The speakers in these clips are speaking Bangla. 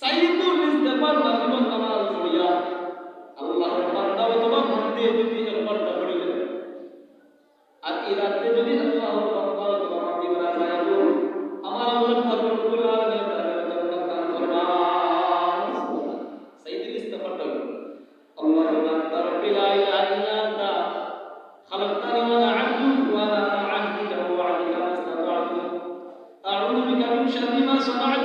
সাইদুল ইস্তেগফার মাগরিবের নামাজ পড়িয়া আল্লাহর বান্দা অথবা বান্দে যদি একবার পড়িলেন আর এই রাতে যদি আল্লাহর বান্দা অথবা বান্দে মারা যায় আমার আল্লাহ ফাকরুল আলামিন তাআলা তাআলা দান ফরমান সাইদুল ইস্তেগফার তো আল্লাহর বান্দা রব্বিল আলামিন আল্লাহ خلقتني وانا عبدك وانا على عهدك ووعدك ما استطعت اعوذ بك من شر ما صنعت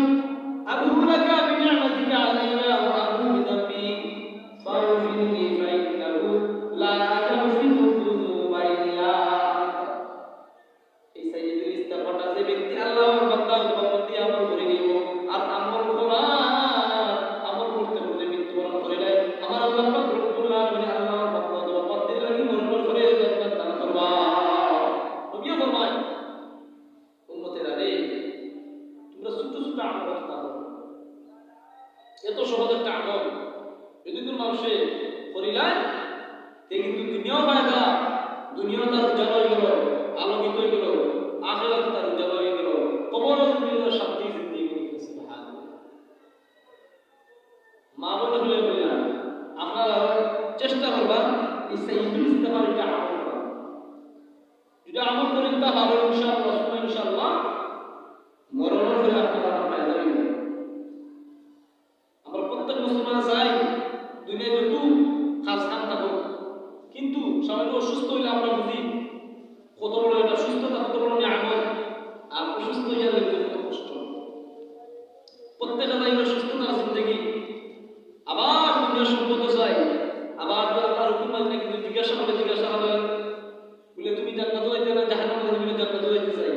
ইস্তেগফারটা যে ব্যক্তি আল্লাহর আমার আল্লাহ রব্বুল আলামিন আল্লাহর বান্দা দোয়া করতে লাগি রে তোমরা ছোট ছোট আমল করতে এত সহজ একটা আমল। যদি তোর মানুষে করিলাই তে কিন্তু দুনিয়াও ফায়দা মা বলে হলে বলি না। আমরা চেষ্টা করবা এই সাইয়্যিদুল ইস্তেগফার এটা আমল করা। যদি আমল করেন তা ভালো, ইনশাআল্লাহ ইনশাআল্লাহ মরণের ফলে আপনারা ফায়দা হইবে আমরা প্রত্যেক মুসলমান চাই দুনিয়ায় যত কাজ কাম থাকুক। কিন্তু সামান্য অসুস্থ হইলে আমরা বুঝি সম্পদ চাই। আবার আল্লাহর হুকুম কিন্তু জিজ্ঞাসা করে জিজ্ঞাসা হবে